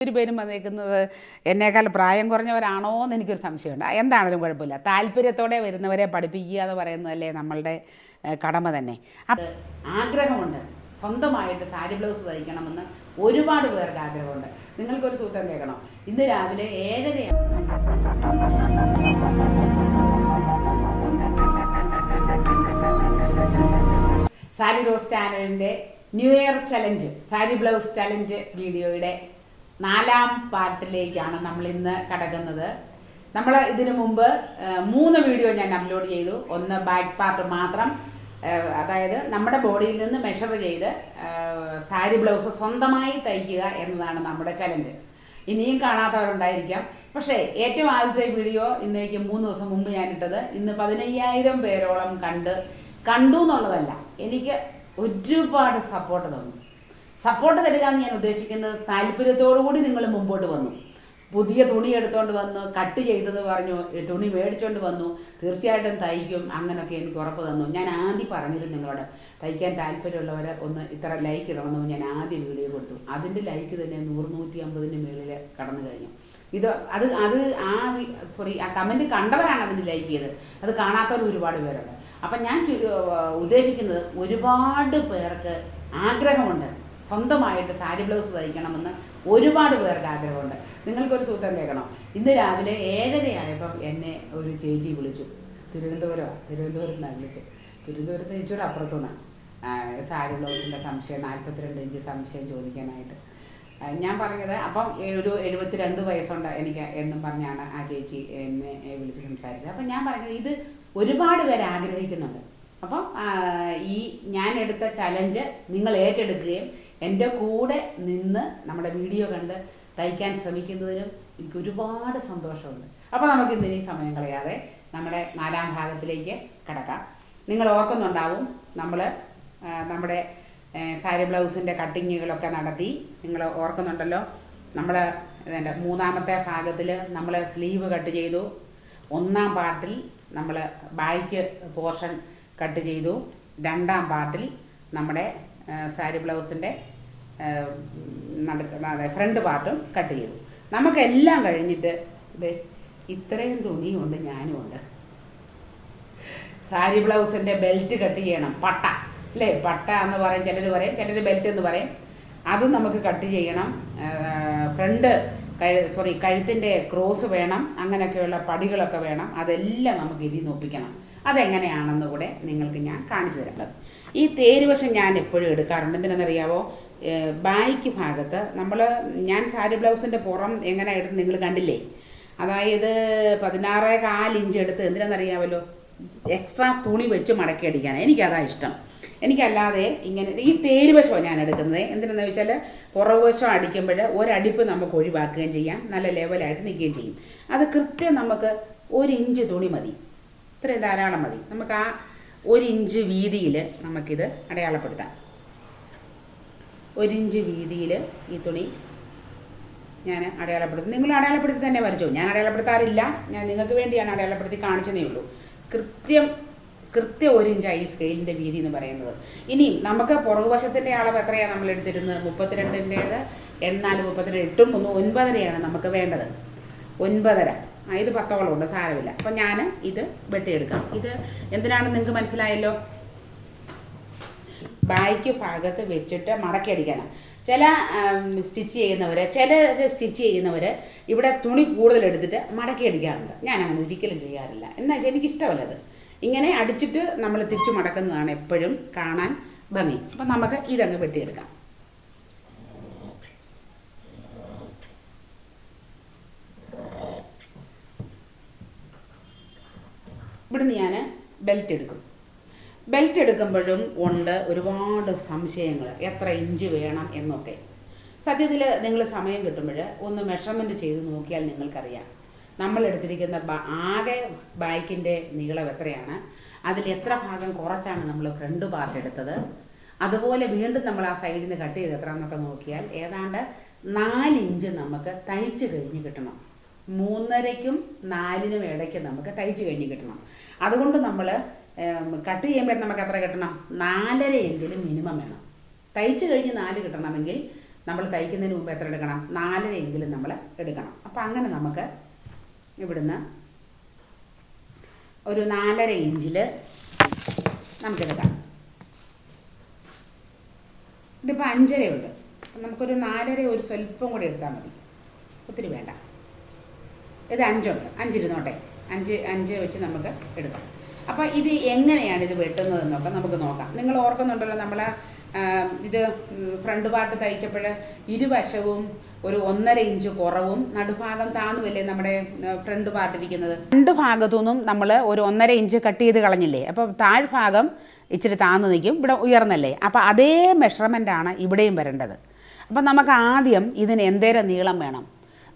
ഒത്തിരി പേരും വന്നേക്കുന്നത് എന്നേക്കാൾ പ്രായം കുറഞ്ഞവരാണോ എന്ന് എനിക്കൊരു സംശയമുണ്ട്. എന്താണെങ്കിലും കുഴപ്പമില്ല. താല്പര്യത്തോടെ വരുന്നവരെ പഠിപ്പിക്കുക എന്ന് പറയുന്നതല്ലേ നമ്മളുടെ കടമ തന്നെ. അപ്പം ആഗ്രഹമുണ്ട്. സ്വന്തമായിട്ട് സാരി ബ്ലൗസ് തയ്ക്കണമെന്ന് ഒരുപാട് പേർക്ക് ആഗ്രഹമുണ്ട്. നിങ്ങൾക്കൊരു സൂത്രം കേൾക്കണം. ഇന്ന് രാവിലെ ഏഴരയാണ് സാരി റോസ് ചാനലിന്റെ new year challenge sari blouse challenge വീഡിയോയുടെ നാലാം പാർട്ടിലേക്കാണ് നമ്മൾ ഇന്ന് കടക്കുന്നത്. നമ്മൾ ഇതിനു മുമ്പ് മൂന്ന് വീഡിയോ ഞാൻ അപ്ലോഡ് ചെയ്തു. ഒന്ന് ബാക്ക് പാർട്ട് മാത്രം. അതായത് നമ്മുടെ ബോഡിയിൽ നിന്ന് മെഷർ ചെയ്ത് സാരി ബ്ലൗസ് സ്വന്തമായി തയ്ക്കുക എന്നതാണ് നമ്മുടെ ചലഞ്ച് ഇനിയും കാണാത്തവരുണ്ടായിരിക്കാം. പക്ഷേ ഏറ്റവും ആദ്യത്തെ വീഡിയോ ഇന്നേക്ക് മൂന്ന് ദിവസം മുമ്പ് ഇട്ടത്. ഇന്ന് പതിനയ്യായിരം പേരോളം കണ്ട് കണ്ടു എന്നുള്ളതല്ല എനിക്ക് ഒരുപാട് സപ്പോർട്ട് തന്നു. സപ്പോർട്ട് തരിക എന്ന് ഞാൻ ഉദ്ദേശിക്കുന്നത് താല്പര്യത്തോടുകൂടി നിങ്ങൾ മുമ്പോട്ട് വന്നു. പുതിയ തുണി എടുത്തുകൊണ്ട് വന്ന് കട്ട് ചെയ്തത് പറഞ്ഞു തുണി മേടിച്ചുകൊണ്ട് വന്നു തീർച്ചയായിട്ടും തയ്ക്കും അങ്ങനെയൊക്കെ എനിക്ക് ഉറപ്പ് തന്നു. ഞാൻ ആദ്യം പറഞ്ഞിരുന്നു നിങ്ങളോട് തയ്ക്കാൻ താല്പര്യമുള്ളവർ ഒന്ന് ഇത്ര ലൈക്ക് ഇടണമെന്ന് ഞാൻ ആദ്യം വീഡിയോ കൊടുത്തു. അതിന്റെ ലൈക്ക് തന്നെ നൂറ് നൂറ്റി അമ്പതിന് മുകളിൽ കടന്നു കഴിഞ്ഞു. ഇത് അത് അത് ആ സോറി ആ കമന്റ് കണ്ടവരാണ് അതിന് ലൈക്ക് ചെയ്തത്. അത് കാണാത്തവർ ഒരുപാട് പേരുണ്ട്. അപ്പം ഞാൻ ഉദ്ദേശിക്കുന്നത് ഒരുപാട് പേർക്ക് ആഗ്രഹമുണ്ട്. സ്വന്തമായിട്ട് സാരി ബ്ലൗസ് തയ്ക്കണമെന്ന് ഒരുപാട് പേർക്ക് ആഗ്രഹമുണ്ട്. നിങ്ങൾക്കൊരു സൂത്രം കേൾക്കണം ഇന്ന് രാവിലെ ഏഴരയായപ്പം എന്നെ ഒരു ചേച്ചി വിളിച്ചു. തിരുവനന്തപുരമാണ് തിരുവനന്തപുരത്ത് നിന്നാണ് വിളിച്ചത് തിരുവനന്തപുരത്ത് ഇച്ചിരി അപ്പുറത്തുനിന്നാണ് സാരി ബ്ലൗസിന്റെ സംശയം നാൽപ്പത്തിരണ്ട് ഇഞ്ച് സംശയം ചോദിക്കാനായിട്ട്. ഞാൻ പറഞ്ഞത് അപ്പം ഒരു എഴുപത്തിരണ്ട് വയസ്സുണ്ട് എനിക്ക് എന്നും പറഞ്ഞാണ് ആ ചേച്ചി എന്നെ വിളിച്ച് സംസാരിച്ചത്. അപ്പം ഞാൻ പറഞ്ഞത് ഇത് ഒരുപാട് പേര് ആഗ്രഹിക്കുന്നുണ്ട്. അപ്പം ഈ ഞാൻ എടുത്ത ചലഞ്ച് നിങ്ങൾ ഏറ്റെടുക്കുകയും എന്റെ കൂടെ നിന്ന് നമ്മുടെ വീഡിയോ കണ്ട് തയ്ക്കാൻ ശ്രമിക്കുന്നതിനും എനിക്ക് ഒരുപാട് സന്തോഷമുണ്ട്. അപ്പോൾ നമുക്ക് ഇന്ന് ഇനി സമയം കളയാതെ നമ്മുടെ നാലാം ഭാഗത്തിലേക്ക് കിടക്കാം. നിങ്ങൾ ഓർക്കുന്നുണ്ടാവും നമ്മൾ നമ്മുടെ സാരി ബ്ലൗസിന്റെ കട്ടിങ്ങുകളൊക്കെ നടത്തി. നിങ്ങൾ ഓർക്കുന്നുണ്ടല്ലോ നമ്മൾ ഇതിന്റെ മൂന്നാമത്തെ ഭാഗത്തിൽ നമ്മൾ സ്ലീവ് കട്ട് ചെയ്തു. ഒന്നാം പാർട്ടിൽ നമ്മൾ ബാക്ക് പോർഷൻ കട്ട് ചെയ്തു. രണ്ടാം പാർട്ടിൽ നമ്മുടെ സാരി ബ്ലൗസിന്റെ നടുക്ക് അതെ ഫ്രണ്ട് പാർട്ടും കട്ട് ചെയ്തു. നമുക്കെല്ലാം കഴിഞ്ഞിട്ട് ഇത് ഇത്രയും തുണിയുണ്ട് ഞാനും ഉണ്ട് സാരി ബ്ലൗസിന്റെ ബെൽറ്റ് കട്ട് ചെയ്യണം പട്ട. അല്ലേ? പട്ട എന്ന് പറയും ചിലർ പറയും ചിലർ ബെൽറ്റ് എന്ന് പറയും. അത് നമുക്ക് കട്ട് ചെയ്യണം. ഫ്രണ്ട് കഴു സോറി കഴുത്തിന്റെ ക്രോസ് വേണം. അങ്ങനെയൊക്കെയുള്ള പടികളൊക്കെ വേണം. അതെല്ലാം നമുക്ക് ഇതിൽ നോപ്പിക്കണം. അതെങ്ങനെയാണെന്ന് കൂടെ നിങ്ങൾക്ക് ഞാൻ കാണിച്ചു തരാം. ഈ തേരുവശം ഞാൻ എപ്പോഴും എടുക്കാറുണ്ട്. എന്തിനാണെന്നറിയാവോ ബായ്ക്ക് ഭാഗത്ത് നമ്മൾ ഞാൻ സാരി ബ്ലൗസിന്റെ പുറം എങ്ങനെ എടുത്ത് നിങ്ങൾ കണ്ടില്ലേ? അതായത് പതിനാറ് കാൽ ഇഞ്ച് എടുത്ത് എന്തിനാണെന്നറിയാമല്ലോ? എക്സ്ട്രാ തുണി വെച്ച് മടക്കി അടിക്കാൻ. എനിക്കതാ ഇഷ്ടം. എനിക്കല്ലാതെ ഇങ്ങനെ ഈ തേരുവശമാണ് ഞാൻ എടുക്കുന്നത്. എന്തിനാണെന്ന് വെച്ചാൽ പുറകുവശം അടിക്കുമ്പോൾ ഒരടിപ്പ് നമുക്ക് ഒഴിവാക്കുകയും ചെയ്യാം. നല്ല ലെവലായിട്ട് നിൽക്കുകയും ചെയ്യും. അത് കൃത്യം നമുക്ക് ഒരു ഇഞ്ച് തുണി മതി. ഇത്രയും ധാരാളം മതി. നമുക്ക് ആ ഒരു ഇഞ്ച് വീതിയിൽ നമുക്കിത് അടയാളപ്പെടുത്താം. ഒരു ഇഞ്ച് വീതിയിൽ ഈ തുണി ഞാൻ അടയാളപ്പെടുത്തും നിങ്ങൾ അടയാളപ്പെടുത്തി തന്നെ വരച്ചോ. ഞാൻ അടയാളപ്പെടുത്താറില്ല. ഞാൻ നിങ്ങൾക്ക് വേണ്ടിയാണ് അടയാളപ്പെടുത്തി കാണിച്ചതേ ഉള്ളൂ. കൃത്യം കൃത്യം ഒരു ഇഞ്ചായി സ്കെയിലിന്റെ വീതി എന്ന് പറയുന്നത്. ഇനി നമുക്ക് പുറകുവശത്തിന്റെ അളവ് എത്രയാണ് നമ്മൾ എടുത്തിരുന്നത്? മുപ്പത്തിരണ്ടിന്റേത് എണ്ണാൽ മുപ്പത്തിരണ്ട് എട്ടും ഒന്ന് ഒൻപതരയാണ് നമുക്ക് വേണ്ടത്. ഒൻപതര. ഇത് പത്തോളം ഉണ്ട് സാരമില്ല. അപ്പം ഞാൻ ഇത് വെട്ടിയെടുക്കാം. ഇത് എന്തിനാണെന്ന് നിങ്ങൾക്ക് മനസ്സിലായല്ലോ? ബായ്ക്ക് ഭാഗത്ത് വെച്ചിട്ട് മടക്കി അടിക്കണം ചില സ്റ്റിച്ച് ചെയ്യുന്നവർ ചില സ്റ്റിച്ച് ചെയ്യുന്നവർ ഇവിടെ തുണി കൂടുതൽ എടുത്തിട്ട് മടക്കി അടിക്കാറുണ്ട് ഞാൻ അങ്ങനെ ഒരിക്കലും ചെയ്യാറില്ല. എന്നാ വെച്ചാൽ എനിക്കിഷ്ടമല്ല അത്. ഇങ്ങനെ അടിച്ചിട്ട് നമ്മൾ തിരിച്ചു മടക്കുന്നതാണ് എപ്പോഴും കാണാൻ ഭംഗി. അപ്പം നമുക്ക് ഇതങ്ങ് വെട്ടിയെടുക്കാം. ഇവിടുന്ന് ഞാൻ ബെൽറ്റ് എടുക്കും. ബെൽറ്റ് എടുക്കുമ്പോഴും ഉണ്ട് ഒരുപാട് സംശയങ്ങൾ എത്ര ഇഞ്ച് വേണം എന്നൊക്കെ. സത്യത്തിൽ നിങ്ങൾ സമയം കിട്ടുമ്പോൾ ഒന്ന് മെഷർമെന്റ് ചെയ്ത് നോക്കിയാൽ നിങ്ങൾക്കറിയാം. നമ്മൾ എടുത്തിരിക്കുന്ന ആകെ ബാക്കിന്റെ നീളം എത്രയാണ്? അതിൽ എത്ര ഭാഗം കുറച്ചാണ് നമ്മൾ ഫ്രണ്ട് പാർട്ട് എടുത്തത്? അതുപോലെ വീണ്ടും നമ്മൾ ആ സൈഡിൽ നിന്ന് കട്ട് ചെയ്ത് എത്ര എന്നൊക്കെ നോക്കിയാൽ ഏതാണ്ട് ഇഞ്ച് നമുക്ക് തയ്ച്ച് കഴിഞ്ഞ് കിട്ടണം. മൂന്നരയ്ക്കും നാലിനും ഇടയ്ക്ക് നമുക്ക് തയ്ച്ച് കഴിഞ്ഞ് കിട്ടണം. അതുകൊണ്ട് നമ്മൾ കട്ട് ചെയ്യുമ്പോൾ നമുക്ക് എത്ര കിട്ടണം? നാലരയെങ്കിലും മിനിമം വേണം. തയ്ച്ച് കഴിഞ്ഞ് നാല് കിട്ടണമെങ്കിൽ നമ്മൾ തയ്ക്കുന്നതിന് മുമ്പ് എത്ര എടുക്കണം? നാലര എങ്കിലും നമ്മൾ എടുക്കണം. അപ്പം അങ്ങനെ നമുക്ക് ഇവിടുന്ന് ഒരു നാലര ഇഞ്ചിൽ നമുക്കെടുക്കാം ഇതിപ്പോൾ അഞ്ചരയുണ്ട്. അപ്പം നമുക്കൊരു നാലര ഒരു സ്വല്പം കൂടി എടുത്താൽ മതി. ഒത്തിരി വേണ്ട. ഇത് അഞ്ചുണ്ട്. അഞ്ചിരുന്നോട്ടെ. അഞ്ച് അഞ്ച് വെച്ച് നമുക്ക് എടുക്കാം. അപ്പോൾ ഇത് എങ്ങനെയാണ് ഇത് വെട്ടുന്നതെന്നൊക്കെ നമുക്ക് നോക്കാം. നിങ്ങൾ ഓർക്കുന്നുണ്ടല്ലോ നമ്മൾ ഇത് ഫ്രണ്ട് പാർട്ട് തയ്ച്ചപ്പോൾ ഇരുവശവും ഒരു ഒന്നര ഇഞ്ച് കുറവും നടുഭാഗം താന്നുമല്ലേ നമ്മുടെ ഫ്രണ്ട് പാർട്ട് ഇരിക്കുന്നത്? രണ്ട് ഭാഗത്തു നിന്നും നമ്മൾ ഒരു ഒന്നര ഇഞ്ച് കട്ട് ചെയ്ത് കളഞ്ഞില്ലേ? അപ്പോൾ താഴ്ഭാഗം ഇച്ചിരി താന്നു നിൽക്കും ഇവിടെ ഉയർന്നല്ലേ? അപ്പോൾ അതേ മെഷർമെന്റ് ആണ് ഇവിടെയും വരേണ്ടത്. അപ്പം നമുക്ക് ആദ്യം ഇതിന് എന്തേരം നീളം വേണം?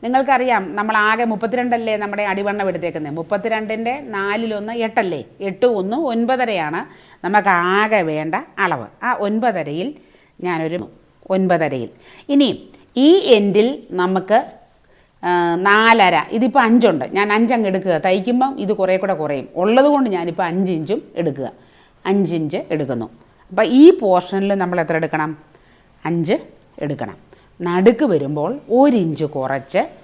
നിങ്ങൾക്കറിയാം നമ്മൾ ആകെ മുപ്പത്തിരണ്ടല്ലേ നമ്മുടെ അടിവണ്ണം എടുത്തേക്കുന്നത്? മുപ്പത്തിരണ്ടിന്റെ നാലിലൊന്ന് എട്ടല്ലേ? എട്ട് ഒന്ന് ഒൻപതരയാണ്. നമുക്ക് ആകെ വേണ്ട അളവ്. ആ ഒൻപതരയിൽ ഞാനൊരു ഒൻപതരയിൽ. ഇനി ഈ എൻഡിൽ നമുക്ക് നാലര. ഇതിപ്പോൾ അഞ്ചുണ്ട്. ഞാൻ അഞ്ചങ്ങ് എടുക്കുക. തയ്ക്കുമ്പം ഇത് കുറേ കൂടെ കുറയും. ഉള്ളത് കൊണ്ട് ഞാനിപ്പോൾ അഞ്ചിഞ്ചും എടുക്കുക. അഞ്ചിഞ്ച് എടുക്കുന്നു. അപ്പോൾ ഈ പോർഷനിൽ നമ്മൾ എത്ര എടുക്കണം? അഞ്ച് എടുക്കണം. നടുക്ക് വരുമ്പോൾ ഒരിഞ്ച് കുറച്ച്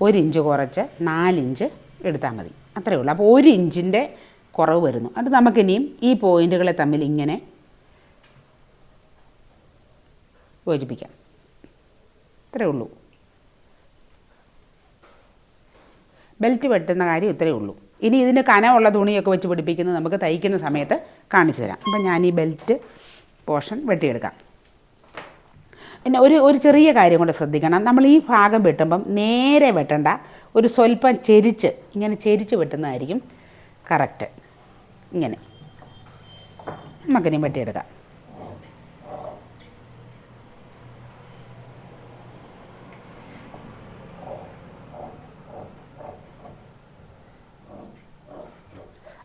ഒരിഞ്ച് കുറച്ച് നാലിഞ്ച് എടുത്താൽ മതി. അത്രയേ ഉള്ളൂ. അപ്പോൾ ഒരു ഇഞ്ചിന്റെ കുറവ് വരുന്നു. അത് നമുക്കിനിയും ഈ പോയിന്റുകളെ തമ്മിൽ ഇങ്ങനെ യോജിപ്പിക്കാം. ഇത്രയേ ഉള്ളൂ. ബെൽറ്റ് വെട്ടുന്ന കാര്യം ഇത്രയേ ഉള്ളൂ. ഇനി ഇതിന് കനമുള്ള തുണിയൊക്കെ വെച്ച് പിടിപ്പിക്കുന്നത് നമുക്ക് തയ്ക്കുന്ന സമയത്ത് കാണിച്ചു തരാം. അപ്പം ഞാൻ ഈ ബെൽറ്റ് പോർഷൻ വെട്ടിയെടുക്കാം. പിന്നെ ഒരു ഒരു ചെറിയ കാര്യം കൊണ്ട് ശ്രദ്ധിക്കണം. നമ്മൾ ഈ ഭാഗം വെട്ടുമ്പം നേരെ വെട്ടണ്ട. ഒരു സ്വല്പം ചെരിച്ച് ഇങ്ങനെ ചെരിച്ച് വെട്ടുന്നതായിരിക്കും കറക്റ്റ്. ഇങ്ങനെ. നമുക്കിനി വെട്ടിയെടുക്കാം.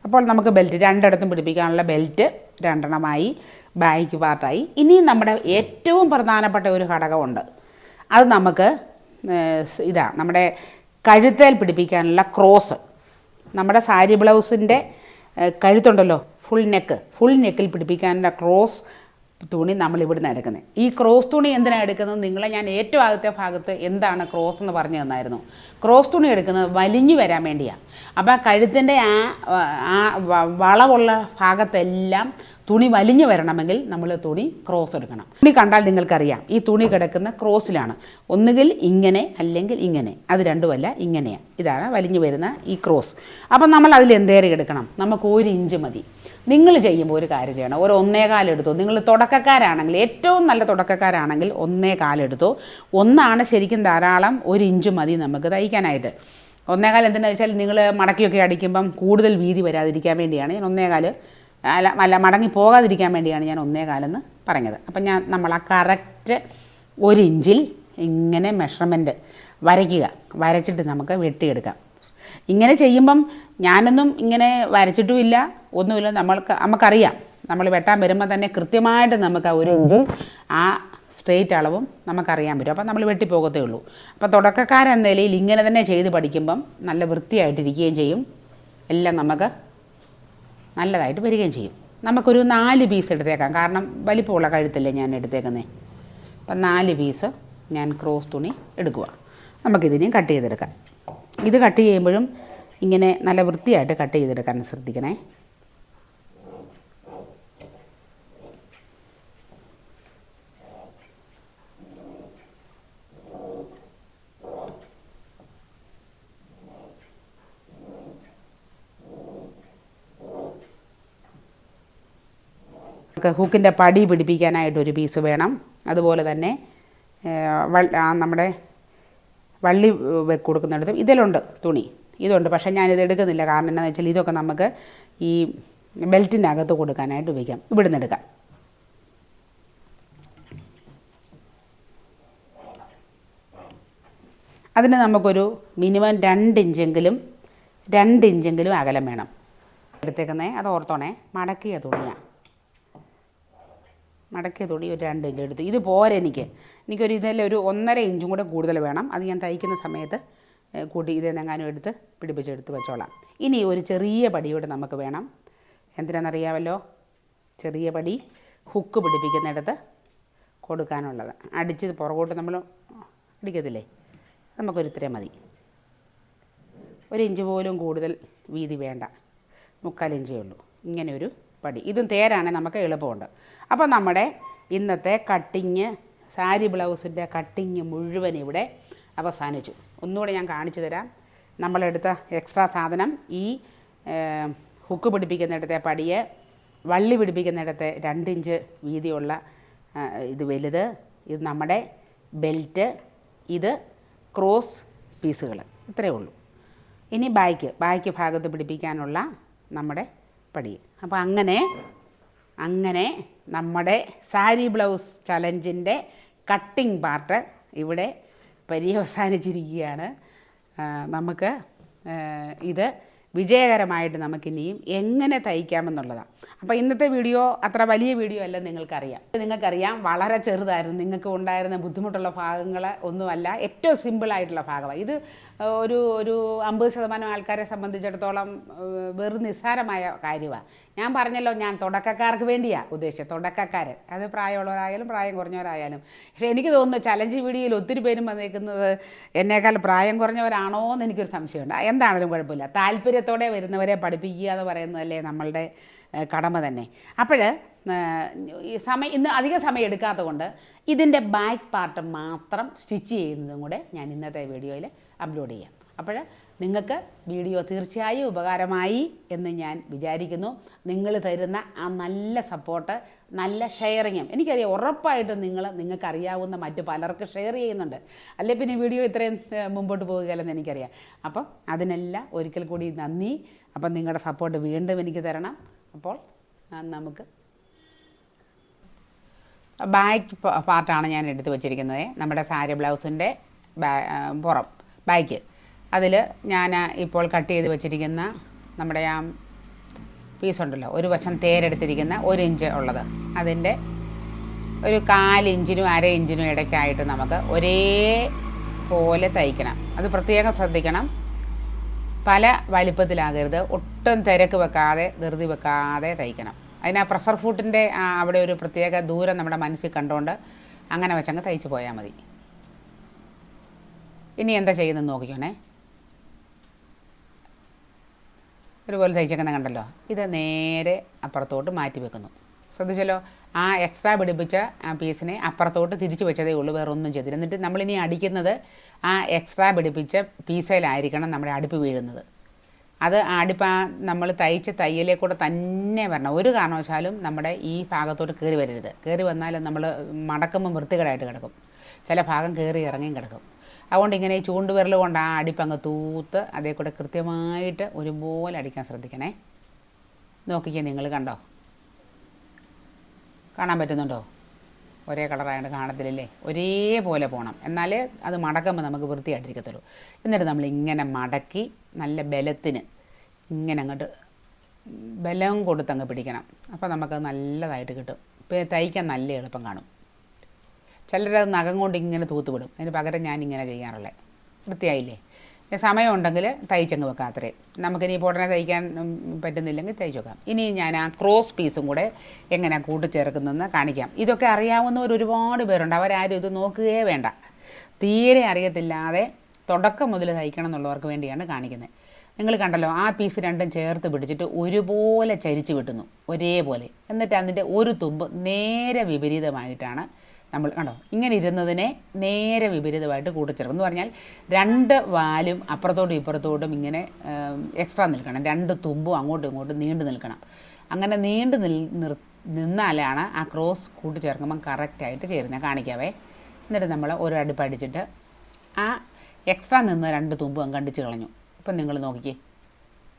അപ്പോൾ നമുക്ക് ബെൽറ്റ് രണ്ടിടത്തും പിടിപ്പിക്കാനുള്ള ബെൽറ്റ് രണ്ടെണ്ണമായി. ബാക്ക് പാർട്ടായി ഇനിയും നമ്മുടെ ഏറ്റവും പ്രധാനപ്പെട്ട ഒരു ഘടകമുണ്ട്. അത് നമുക്ക് ഇതാ നമ്മുടെ കഴുത്തേൽ പിടിപ്പിക്കാനുള്ള ക്രോസ്. നമ്മുടെ സാരി ബ്ലൗസിന്റെ കഴുത്തുണ്ടല്ലോ ഫുൾ നെക്ക് ഫുൾ നെക്കിൽ പിടിപ്പിക്കാനുള്ള ക്രോസ് തുണി നമ്മൾ ഇവിടുന്ന് എടുക്കുന്നത് ഈ ക്രോസ് തുണി എന്തിനാണ് എടുക്കുന്നത്? നിങ്ങളെ ഞാൻ ഏറ്റവും ആദ്യത്തെ ഭാഗത്ത് എന്താണ് ക്രോസ് എന്ന് പറഞ്ഞു തന്നായിരുന്നു. ക്രോസ് തുണി എടുക്കുന്നത് വലിഞ്ഞു വരാൻ വേണ്ടിയാണ് അപ്പോൾ കഴുത്തിന്റെ ആ ആ വളവുള്ള ഭാഗത്തെല്ലാം തുണി വലിഞ്ഞു വരണമെങ്കിൽ നമ്മൾ തുണി ക്രോസ് എടുക്കണം. തുണി കണ്ടാൽ നിങ്ങൾക്കറിയാം ഈ തുണി കിടക്കുന്ന ക്രോസിലാണ് ഒന്നുകിൽ ഇങ്ങനെ അല്ലെങ്കിൽ ഇങ്ങനെ. അത് രണ്ടുമല്ല ഇങ്ങനെയാണ് ഇതാണ് വലിഞ്ഞു വരുന്ന ഈ ക്രോസ് അപ്പം നമ്മൾ അതിൽ എന്തേരം എടുക്കണം. നമുക്ക് ഒരു ഇഞ്ച് മതി. നിങ്ങൾ ചെയ്യുമ്പോൾ ഒരു കാര്യം ചെയ്യണം. ഒരു ഒന്നേ കാലെടുത്തോ നിങ്ങൾ തുടക്കക്കാരാണെങ്കിൽ ഏറ്റവും നല്ല തുടക്കക്കാരാണെങ്കിൽ ഒന്നേ കാലെടുത്തോ ഒന്നാണ് ശരിക്കും ധാരാളം ഒരു ഇഞ്ച് മതി നമുക്ക് തയ്ക്കാനായിട്ട്. ഒന്നേകാൽ എന്തിനാ വെച്ചാൽ നിങ്ങൾ മടക്കിയൊക്കെ അടിക്കുമ്പം കൂടുതൽ വീതി വരാതിരിക്കാൻ വേണ്ടിയാണ് ഞാൻ ഒന്നേകാൽ അല്ല അല്ല മടങ്ങി പോകാതിരിക്കാൻ വേണ്ടിയാണ് ഞാൻ ഒന്നേകാലെന്ന് പറഞ്ഞത്. അപ്പം ഞാൻ നമ്മൾ ആ കറക്റ്റ് ഒരു ഇഞ്ചിൽ ഇങ്ങനെ മെഷർമെന്റ് വരയ്ക്കുക. വരച്ചിട്ട് നമുക്ക് വെട്ടിയെടുക്കാം. ഇങ്ങനെ ചെയ്യുമ്പം ഞാനൊന്നും ഇങ്ങനെ വരച്ചിട്ടുമില്ല ഒന്നുമില്ല. നമ്മൾക്ക് നമുക്കറിയാം. നമ്മൾ വെട്ടാൻ വരുമ്പോൾ തന്നെ കൃത്യമായിട്ട് നമുക്ക് ആ ഒരു ഇഞ്ചും ആ സ്ട്രെയിറ്റ് അളവും നമുക്കറിയാൻ പറ്റും. അപ്പോൾ നമ്മൾ വെട്ടിപ്പോകത്തേ ഉള്ളൂ. അപ്പോൾ തുടക്കക്കാരെന്ന നിലയിൽ ഇങ്ങനെ തന്നെ ചെയ്ത് പഠിക്കുമ്പം നല്ല വൃത്തിയായിട്ടിരിക്കുകയും ചെയ്യും. എല്ലാം നമുക്ക് നല്ലതായിട്ട് വരികയും ചെയ്യും. നമുക്കൊരു നാല് പീസ് എടുത്തേക്കാം. കാരണം വലിപ്പമുള്ള കഴുത്തല്ലേ ഞാൻ എടുത്തേക്കുന്നത് അപ്പം നാല് പീസ് ഞാൻ ക്രോസ് തുണി എടുക്കുക നമുക്കിതിനെയും കട്ട് ചെയ്തെടുക്കാം. ഇത് കട്ട് ചെയ്യുമ്പോഴും ഇങ്ങനെ നല്ല വൃത്തിയായിട്ട് കട്ട് ചെയ്തെടുക്കാൻ ശ്രദ്ധിക്കണേ. നമുക്ക് ഹുക്കിന്റെ പടി പിടിപ്പിക്കാനായിട്ട് ഒരു പീസ് വേണം. അതുപോലെ തന്നെ നമ്മുടെ വള്ളി കൊടുക്കുന്നിടത്തും ഇതിലുണ്ട് തുണി. ഇതുണ്ട്. പക്ഷേ ഞാനിത് എടുക്കുന്നില്ല. കാരണം എന്താണെന്ന് വെച്ചാൽ ഇതൊക്കെ നമുക്ക് ഈ ബെൽറ്റിന്റെ അകത്ത് കൊടുക്കാനായിട്ട് ഉപയോഗിക്കാം. ഇവിടുന്ന് എടുക്കാം. അതിന് നമുക്കൊരു മിനിമം രണ്ട് ഇഞ്ചെങ്കിലും രണ്ട് ഇഞ്ചെങ്കിലും അകലം വേണം. എടുത്തേക്കുന്നേ അത് ഓർത്തോണേ മടക്കിയ തുണിയാണ് മടക്കിയ തുണി ഒരു രണ്ട് ഇഞ്ച് എടുത്ത്. ഇത് പോരെ എനിക്ക്. എനിക്കൊരു ഇതിൽ ഒരു ഒന്നര ഇഞ്ചും കൂടെ കൂടുതൽ വേണം. അത് ഞാൻ തയ്ക്കുന്ന സമയത്ത് കൂട്ടി ഇത് ഇതെന്നെങ്ങാനും എടുത്ത് പിടിപ്പിച്ചെടുത്ത് വെച്ചോളാം. ഇനി ഒരു ചെറിയ പടിയോടെ നമുക്ക് വേണം. എന്തിനാണെന്നറിയാമല്ലോ? ചെറിയ പടി ഹുക്ക് പിടിപ്പിക്കുന്നിടത്ത് കൊടുക്കാനുള്ളത്. അടിച്ച് പുറകോട്ട് നമ്മൾ അടിക്കത്തില്ലേ? നമുക്കൊരു ഇത്രയും മതി. ഒരു ഇഞ്ച് പോലും കൂടുതൽ വീതി വേണ്ട. മുക്കാൽ ഇഞ്ചേ ഉള്ളൂ. ഇങ്ങനെ ഒരു പടി. ഇതും തേരാണെ നമുക്ക് എളുപ്പമുണ്ട്. അപ്പോൾ നമ്മുടെ ഇന്നത്തെ കട്ടിങ് സാരി ബ്ലൗസിന്റെ കട്ടിങ് മുഴുവൻ ഇവിടെ അവസാനിച്ചു. ഒന്നുകൂടെ ഞാൻ കാണിച്ചു തരാം. നമ്മളെടുത്ത എക്സ്ട്രാ സാധനം ഈ ഹുക്ക് പിടിപ്പിക്കുന്നിടത്തെ പടിയെ വള്ളി പിടിപ്പിക്കുന്നിടത്തെ രണ്ടിഞ്ച് വീതിയുള്ള ഇത് വലുത് ഇത് നമ്മുടെ ബെൽറ്റ് ഇത് ക്രോസ് പീസുകൾ ഇത്രയേ ഉള്ളൂ. ഇനി ബാക്ക് ബാക്ക് ഭാഗത്ത് പിടിപ്പിക്കാനുള്ള നമ്മുടെ പടി. അപ്പോൾ അങ്ങനെ അങ്ങനെ നമ്മുടെ സാരി ബ്ലൗസ് ചലഞ്ചിന്റെ കട്ടിംഗ് പാർട്ട് ഇവിടെ പര്യവസാനിച്ചിരിക്കുകയാണ്. നമുക്ക് ഇത് വിജയകരമായിട്ട് നമുക്കിനിയും എങ്ങനെ തയ്ക്കാമെന്നുള്ളതാണ്. അപ്പോൾ ഇന്നത്തെ വീഡിയോ അത്ര വലിയ വീഡിയോ അല്ല നിങ്ങൾക്കറിയാം. നിങ്ങൾക്കറിയാം വളരെ ചെറുതായിരുന്നു. നിങ്ങൾക്ക് ഉണ്ടായിരുന്ന ബുദ്ധിമുട്ടുള്ള ഭാഗങ്ങൾ ഒന്നുമല്ല ഏറ്റവും സിമ്പിളായിട്ടുള്ള ഭാഗമാണ് ഇത് ഒരു ഒരു അമ്പത് ശതമാനം ആൾക്കാരെ സംബന്ധിച്ചിടത്തോളം വെറും നിസ്സാരമായ കാര്യമാണ് ഞാൻ പറഞ്ഞല്ലോ ഞാൻ തുടക്കക്കാർക്ക് വേണ്ടിയാണ് ഉദ്ദേശിച്ചത്. തുടക്കക്കാർ അത് പ്രായമുള്ളവരായാലും പ്രായം കുറഞ്ഞവരായാലും. പക്ഷേ എനിക്ക് തോന്നുന്നു ചലഞ്ച് വീഡിയോയിൽ ഒത്തിരി പേരും വന്നേക്കുന്നത് എന്നേക്കാൾ പ്രായം കുറഞ്ഞവരാണോ എന്ന് എനിക്കൊരു സംശയമുണ്ട്. എന്താണെങ്കിലും കുഴപ്പമില്ല. താല്പര്യത്തോടെ വരുന്നവരെ പഠിപ്പിക്കുക എന്ന് പറയുന്നതല്ലേ നമ്മളുടെ കടമ തന്നെ. അപ്പോൾ സമയം ഇന്ന് അധിക സമയം എടുക്കാത്തത് കൊണ്ട് ഇതിന്റെ ബാക്ക് പാർട്ട് മാത്രം സ്റ്റിച്ച് ചെയ്യുന്നതും കൂടെ ഞാൻ ഇന്നത്തെ വീഡിയോയിൽ അപ്ലോഡ് ചെയ്യാം. അപ്പോൾ നിങ്ങൾക്ക് വീഡിയോ തീർച്ചയായും ഉപകാരമായി എന്ന് ഞാൻ വിചാരിക്കുന്നു. നിങ്ങൾ തരുന്ന ആ നല്ല സപ്പോർട്ട് നല്ല ഷെയറിങ്ങും. എനിക്കറിയാം ഉറപ്പായിട്ടും നിങ്ങൾ നിങ്ങൾക്ക് അറിയാവുന്ന മറ്റു പലർക്ക് ഷെയർ ചെയ്യുന്നുണ്ട്. അല്ലെ പിന്നെ വീഡിയോ ഇത്രയും മുമ്പോട്ട് പോകുകയല്ലെന്ന് എനിക്കറിയാം. അപ്പം അതിനെല്ലാം ഒരിക്കൽ കൂടി നന്ദി. അപ്പം നിങ്ങളുടെ സപ്പോർട്ട് വീണ്ടും എനിക്ക് തരണം. അപ്പോൾ നമുക്ക്. ബാക്ക് പാർട്ടാണ് ഞാൻ എടുത്തു വച്ചിരിക്കുന്നത്. നമ്മുടെ സാരി ബ്ലൗസിന്റെ പുറം ബാക്ക് അതിൽ ഞാൻ ഇപ്പോൾ കട്ട് ചെയ്ത് വച്ചിരിക്കുന്ന നമ്മുടെ ആ പീസുണ്ടല്ലോ ഒരു വശം തേരെടുത്തിരിക്കുന്ന ഒരു ഇഞ്ച് ഉള്ളത്. അതിന്റെ ഒരു കാലിഞ്ചിനും അര ഇഞ്ചിനും ഇടയ്ക്കായിട്ട് നമുക്ക് ഒരേ പോലെ തയ്ക്കണം. അത് പ്രത്യേകം ശ്രദ്ധിക്കണം. പല വലിപ്പത്തിലാകരുത്. ഒട്ടും തിരക്ക് വെക്കാതെ ധൃതി വെക്കാതെ തയ്ക്കണം. അതിന് ആ പ്രഷർ ഫുട്ടിന്റെ അവിടെ ഒരു പ്രത്യേക ദൂരം നമ്മുടെ മനസ്സിൽ കണ്ടുകൊണ്ട് അങ്ങനെ വെച്ചങ്ങ് തയ്ച്ച് പോയാൽ മതി. ഇനി എന്താ ചെയ്യുന്നത് നോക്കിക്കോണേ ഒരുപോലെ തയ്ച്ചേക്കുന്ന കണ്ടല്ലോ. ഇത് നേരെ അപ്പുറത്തോട്ട് മാറ്റി വെക്കുന്നു. ശ്രദ്ധിച്ചല്ലോ? ആ എക്സ്ട്രാ പിടിപ്പിച്ച പീസിനെ അപ്പുറത്തോട്ട് തിരിച്ചു വെച്ചതേ ഉള്ളൂ വേറെ ഒന്നും ചെയ്തില്ല. എന്നിട്ട് നമ്മളിനി അടിക്കുന്നത് ആ എക്സ്ട്രാ പിടിപ്പിച്ച പീസയിലായിരിക്കണം നമ്മുടെ അടുപ്പ് വീഴുന്നത്. അത് അടുപ്പ് നമ്മൾ തയ്ച്ച തയ്യലേ കൂടെ തന്നെ വരണം. ഒരു കാരണവശാലും നമ്മുടെ ഈ ഭാഗത്തോട്ട് കയറി വരരുത്. കയറി വന്നാൽ നമ്മൾ മടക്കുമ്പോൾ വൃത്തികേടായിട്ട് കിടക്കും. ചില ഭാഗം കയറി ഇറങ്ങിയും കിടക്കും. അതുകൊണ്ട് ഇങ്ങനെ ചൂണ്ടുവിരൽ കൊണ്ട് ആ അടിപ്പ് അങ്ങ് തൂത്ത് അതേ കൃത്യമായിട്ട് ഒരുപോലെ അടിക്കാൻ ശ്രദ്ധിക്കണേ. നോക്കിക്കേ നിങ്ങൾ കണ്ടോ? കാണാൻ പറ്റുന്നുണ്ടോ? ഒരേ കളറായതുകൊണ്ട് കാണത്തില്ലല്ലേ? ഒരേപോലെ പോകണം എന്നാലേ അത് മടക്കുമ്പോൾ നമുക്ക് വൃത്തിയായിട്ടിരിക്കത്തുള്ളൂ. എന്നിട്ട് നമ്മൾ ഇങ്ങനെ മടക്കി നല്ല ബലത്തിന് ഇങ്ങനെ അങ്ങോട്ട് ബലം കൊടുത്തങ്ങ് പിടിക്കണം. അപ്പോൾ നമുക്ക് നല്ലതായിട്ട് കിട്ടും. തയ്ക്കാൻ നല്ല എളുപ്പം കാണും. ചിലരത് നഖം കൊണ്ട് ഇങ്ങനെ തൂത്തുവിടും അതിന് പകരം ഞാൻ ഇങ്ങനെ ചെയ്യാറുള്ളത് വൃത്തിയായില്ലേ? സമയമുണ്ടെങ്കിൽ തയ്ച്ചങ്ങ് വെക്കാം അത്രേ. നമുക്കിനി ഇപ്പോൾ ഉടനെ തയ്ക്കാൻ പറ്റുന്നില്ലെങ്കിൽ തയ്ച്ചു വെക്കാം. ഇനി ഞാൻ ആ ക്രോസ് പീസും കൂടെ എങ്ങനെ കൂട്ടിച്ചേർക്കുന്നതെന്ന് കാണിക്കാം. ഇതൊക്കെ അറിയാവുന്നവർ ഒരുപാട് പേരുണ്ട്. അവരാരും ഇത് നോക്കുകയേ വേണ്ട. തീരെ അറിയത്തില്ലാതെ തുടക്കം മുതൽ തയ്ക്കണം എന്നുള്ളവർക്ക് വേണ്ടിയാണ് കാണിക്കുന്നത്. നിങ്ങൾ കണ്ടല്ലോ ആ പീസ് രണ്ടും ചേർത്ത് പിടിച്ചിട്ട് ഒരുപോലെ ചരിച്ച് വിട്ടുന്നു. ഒരേപോലെ. എന്നിട്ട് അതിന്റെ ഒരു തുമ്പ് നേരെ വിപരീതമായിട്ടാണ് നമ്മൾ കണ്ടോ? ഇങ്ങനെ ഇരുന്നതിനെ നേരെ വിപരീതമായിട്ട് കൂട്ടിച്ചേർക്കും. എന്ന് പറഞ്ഞാൽ രണ്ട് വാലും അപ്പുറത്തോട്ടും ഇപ്പുറത്തോട്ടും ഇങ്ങനെ എക്സ്ട്രാ നിൽക്കണം. രണ്ട് തുമ്പും അങ്ങോട്ടും ഇങ്ങോട്ടും നീണ്ടു നിൽക്കണം. അങ്ങനെ നീണ്ടു നിൽ നിന്നാലാണ് ആ ക്രോസ് കൂട്ടിച്ചേർക്കുമ്പം കറക്റ്റായിട്ട് ചേരുന്നത്. കാണിക്കാവേ. എന്നിട്ട് നമ്മൾ ഒരു അടുപ്പ് അടിച്ചിട്ട് ആ എക്സ്ട്രാ നിന്ന് രണ്ട് തുമ്പും കണ്ടിച്ച് കളഞ്ഞു. ഇപ്പം നിങ്ങൾ നോക്കിക്കേ.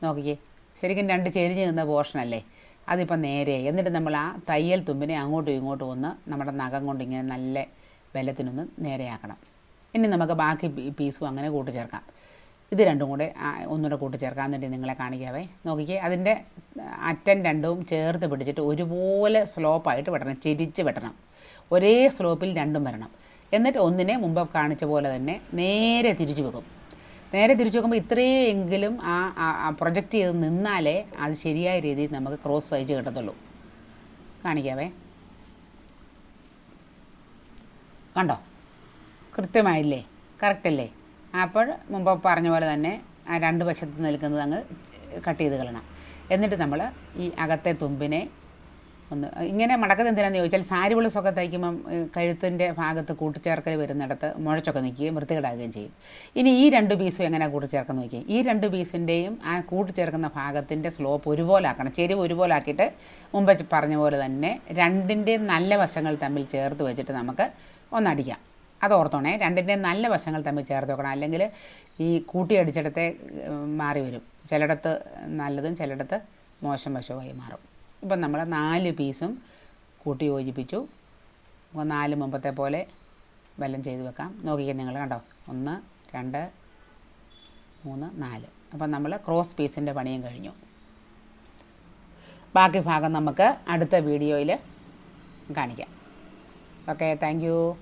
നോക്കിക്കേ. ശരിക്കും രണ്ട് ചെരിഞ്ഞ് നിന്ന പോർഷനല്ലേ അതിപ്പോൾ നേരെ എന്നിട്ട് നമ്മൾ ആ തയ്യൽ തുമ്പിനെ അങ്ങോട്ടും ഇങ്ങോട്ടും ഒന്ന് നമ്മുടെ നഖം കൊണ്ട് ഇങ്ങനെ നല്ല ബലത്തിനൊന്ന് നേരെയാക്കണം. ഇനി നമുക്ക് ബാക്കി പീസും അങ്ങനെ കൂട്ടിച്ചേർക്കാം. ഇത് രണ്ടും കൂടെ ഒന്നുകൂടെ കൂട്ടിച്ചേർക്കാം. എന്നിട്ട് നിങ്ങളെ കാണിക്കാവേ. നോക്കിക്കേ അതിന്റെ അറ്റൻ രണ്ടും ചേർത്ത് പിടിച്ചിട്ട് ഒരുപോലെ സ്ലോപ്പായിട്ട് വെട്ടണം ചെരിച്ച് വെട്ടണം. ഒരേ സ്ലോപ്പിൽ രണ്ടും വരണം. എന്നിട്ട് ഒന്നിനെ മുമ്പ് കാണിച്ച പോലെ തന്നെ നേരെ തിരിച്ചു വെക്കും. നേരെ തിരിച്ചു നോക്കുമ്പോൾ ഇത്രയെങ്കിലും ആ പ്രൊജക്റ്റ് ചെയ്ത് നിന്നാലേ അത് ശരിയായ രീതിയിൽ നമുക്ക് ക്രോസ് സൈസ് കിട്ടത്തുള്ളൂ. കാണിക്കാവേ. കണ്ടോ? കൃത്യമായില്ലേ? കറക്റ്റല്ലേ അപ്പോൾ മുമ്പ് പറഞ്ഞ പോലെ തന്നെ ആ രണ്ട് വശത്ത് നിൽക്കുന്നത് അങ്ങ് കട്ട് ചെയ്ത് കളയണം. എന്നിട്ട് നമ്മൾ ഈ അകത്തെ തുമ്പിനെ ഒന്ന്. ഇങ്ങനെ മടക്കുന്നത് എന്തിനാന്ന് ചോദിച്ചാൽ സാരി ബ്ലൗസൊക്കെ തയ്ക്കുമ്പം കഴുത്തിന്റെ ഭാഗത്ത് കൂട്ടിച്ചേർക്കൽ വരുന്നിടത്ത് മുഴച്ചൊക്കെ നിൽക്കുകയും വൃത്തികേടാകുകയും ചെയ്യും. ഇനി ഈ രണ്ട് പീസും എങ്ങനെ കൂട്ടിച്ചേർക്കുന്ന നോക്കി ഈ രണ്ട് പീസിന്റെയും ആ കൂട്ടിച്ചേർക്കുന്ന ഭാഗത്തിന്റെ സ്ലോപ്പ് ഒരുപോലെ ആക്കണം ചെരിവ് ഒരുപോലെ ആക്കിയിട്ട് മുമ്പ് പറഞ്ഞ പോലെ തന്നെ രണ്ടിന്റെ നല്ല വശങ്ങൾ തമ്മിൽ ചേർത്ത് വെച്ചിട്ട് നമുക്ക് ഒന്നടിക്കാം അത് ഓർത്തോണേ രണ്ടിന്റെ നല്ല വശങ്ങൾ തമ്മിൽ ചേർത്ത് വെക്കണം. അല്ലെങ്കിൽ ഈ കൂട്ടിയടിച്ചിടത്തെ മാറി വരും. ചിലയിടത്ത് നല്ലതും ചിലയിടത്ത് മോശം വശവുമായി മാറും. ഇപ്പം നമ്മൾ നാല് പീസും കൂട്ടി യോജിപ്പിച്ചു. അപ്പോൾ നാല് മുമ്പത്തെ പോലെ വെല്ലം ചെയ്ത് വെക്കാം. നോക്കിക്കാൻ നിങ്ങൾ കണ്ടോ? ഒന്ന് രണ്ട് മൂന്ന് നാല്. അപ്പം നമ്മൾ ക്രോസ് പീസിന്റെ പണിയും കഴിഞ്ഞു. ബാക്കി ഭാഗം നമുക്ക് അടുത്ത വീഡിയോയിൽ കാണിക്കാം. Okay thank